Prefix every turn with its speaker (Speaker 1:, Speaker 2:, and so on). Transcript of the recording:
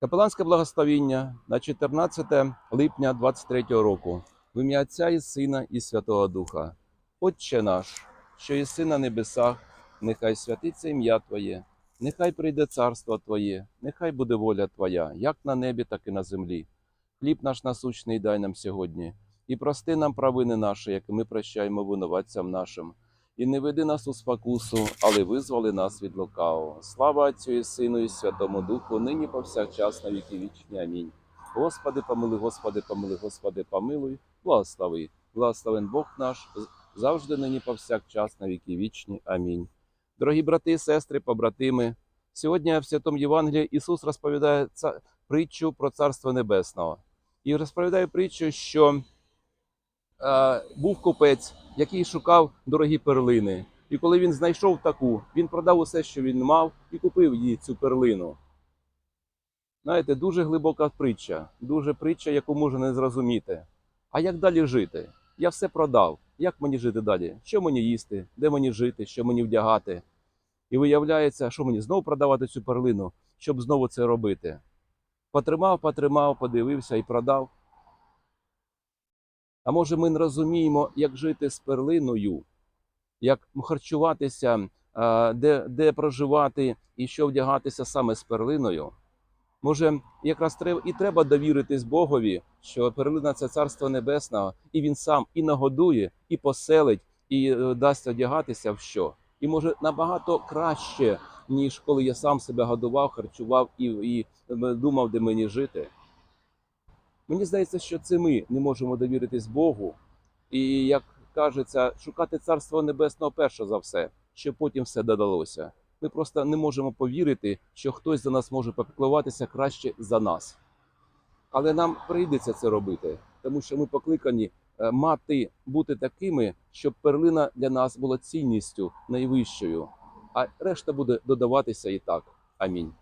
Speaker 1: Капеланське благословіння на 14 липня 23 року. В ім'я Отця і Сина і Святого Духа. Отче наш, що єси на небесах, нехай святиться ім'я Твоє, нехай прийде царство Твоє, нехай буде воля Твоя, як на небі, так і на землі. Хліб наш насущний дай нам сьогодні, і прости нам провини наші, як ми прощаємо винуватцям нашим. І не веди нас у спокусу, але визволи нас від лукавого. Слава Отцю і Сину і Святому Духу, нині повсякчас на віки вічні. Амінь. Господи, помилуй, Господи, помилуй, Господи, помилуй, благослови. Благословен Бог наш, завжди нині повсякчас на віки вічні. Амінь. Дорогі брати, сестри, побратими, сьогодні в Святому Євангелії Ісус розповідає притчу про Царство Небесного. І розповідає притчу, що е, був купець, який шукав дорогі перлини. І коли він знайшов таку, він продав усе, що він мав, і купив їй цю перлину. Знаєте, дуже глибока притча, дуже притча, яку можна не зрозуміти. А як далі жити? Я все продав. Як мені жити далі? Що мені їсти? Де мені жити? Що мені вдягати? І виявляється, що мені знову продавати цю перлину, щоб знову це робити. Потримав, потримав, подивився і продав. А може, ми не розуміємо, як жити з перлиною, як харчуватися, де, де проживати і що вдягатися саме з перлиною. Може, якраз і треба довіритись Богові, що перлина це царство небесного, і він сам і нагодує, і поселить, і е, дасть одягатися в що. І може набагато краще, ніж коли я сам себе годував, харчував і, і е, думав, де мені жити. Мені здається, що це ми не можемо довіритись Богу, і як кажеться, шукати царство небесного перше за все, щоб потім все додалося. Ми просто не можемо повірити, що хтось за нас може попіклуватися краще за нас. Але нам прийдеться це робити, тому що ми покликані е, мати бути такими, щоб перлина для нас була цінністю найвищою, а решта буде додаватися і так. Амінь.